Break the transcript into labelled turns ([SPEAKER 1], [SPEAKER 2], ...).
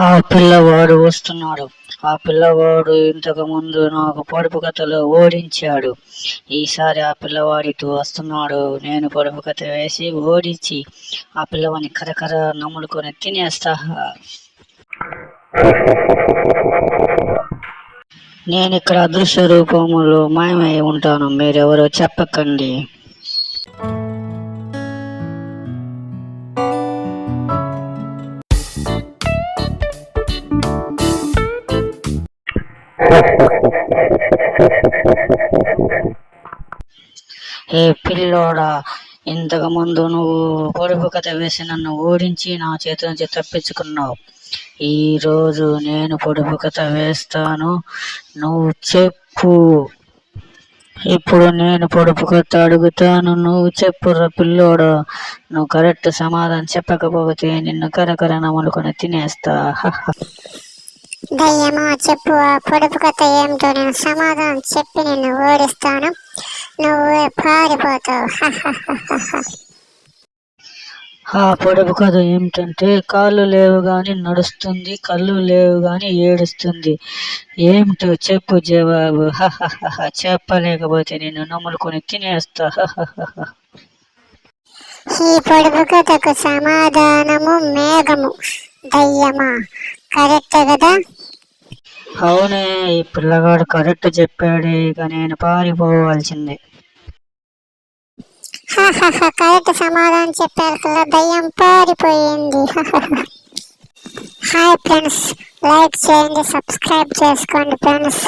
[SPEAKER 1] ఆ పిల్లవాడు వస్తున్నాడు. ఆ పిల్లవాడు ఇంతకు ముందు నాకు పొడుపు కథలో ఓడించాడు. ఈసారి ఆ పిల్లవాడితో వస్తున్నాడు. నేను పొడుపు కథ వేసి ఓడించి ఆ పిల్లవాడిని కరకర నమ్ముడుకొని తినేస్తా. నేను ఇక్కడ అదృశ్య రూపంలో మాయమై ఉంటాను. మీరెవరో చెప్పకండి. ఏ పిల్లోడా ఇంతకు ముందు నువ్వు పొడుపు కథ వేసి నన్ను ఓడించి నా చేతి నుంచి తప్పించుకున్నావు. ఈ రోజు నేను పొడుపు కథ వేస్తాను. నువ్వు చెప్పు. ఇప్పుడు నేను పొడుపు కథ అడుగుతాను. నువ్వు చెప్పురా పిల్లోడా. నువ్వు కరెక్ట్ సమాధానం చెప్పకపోతే నిన్ను కరకర నములుకొని తినేస్తా.
[SPEAKER 2] దయ్యమా చెప్పు ఆ పొడుపు కథ ఏమిటో నేను సమాధానం చెప్పి నిన్ను ఓడిస్తాను నువ్వు పారిపోతావు.
[SPEAKER 1] ఆ పొడుపు కథ ఏమిటంటే కాళ్ళు లేవు గాని నడుస్తుంది కళ్ళు లేవు గాని ఏడుస్తుంది ఏమిటో చెప్పు జవాబు. చెప్పలేకపోతే నేను నమ్ములుకొని తినేస్తా.
[SPEAKER 2] ఈ పొడుపు కథకు సమాధానము మేఘము దయ్యమా కరెక్ట్ కదా
[SPEAKER 1] అవునే ఈ పిల్లగాడు కరెక్ట్ చెప్పాడు ఇక నేను పారిపోవాల్సిందే.
[SPEAKER 2] కరెక్ట్ సమాధానం చెప్పారు కదా దయ్యం పారిపోయింది. హాయ్ ఫ్రెండ్స్ లైక్ చేయండి సబ్స్క్రైబ్ చేసుకోండి ఫ్రెండ్స్.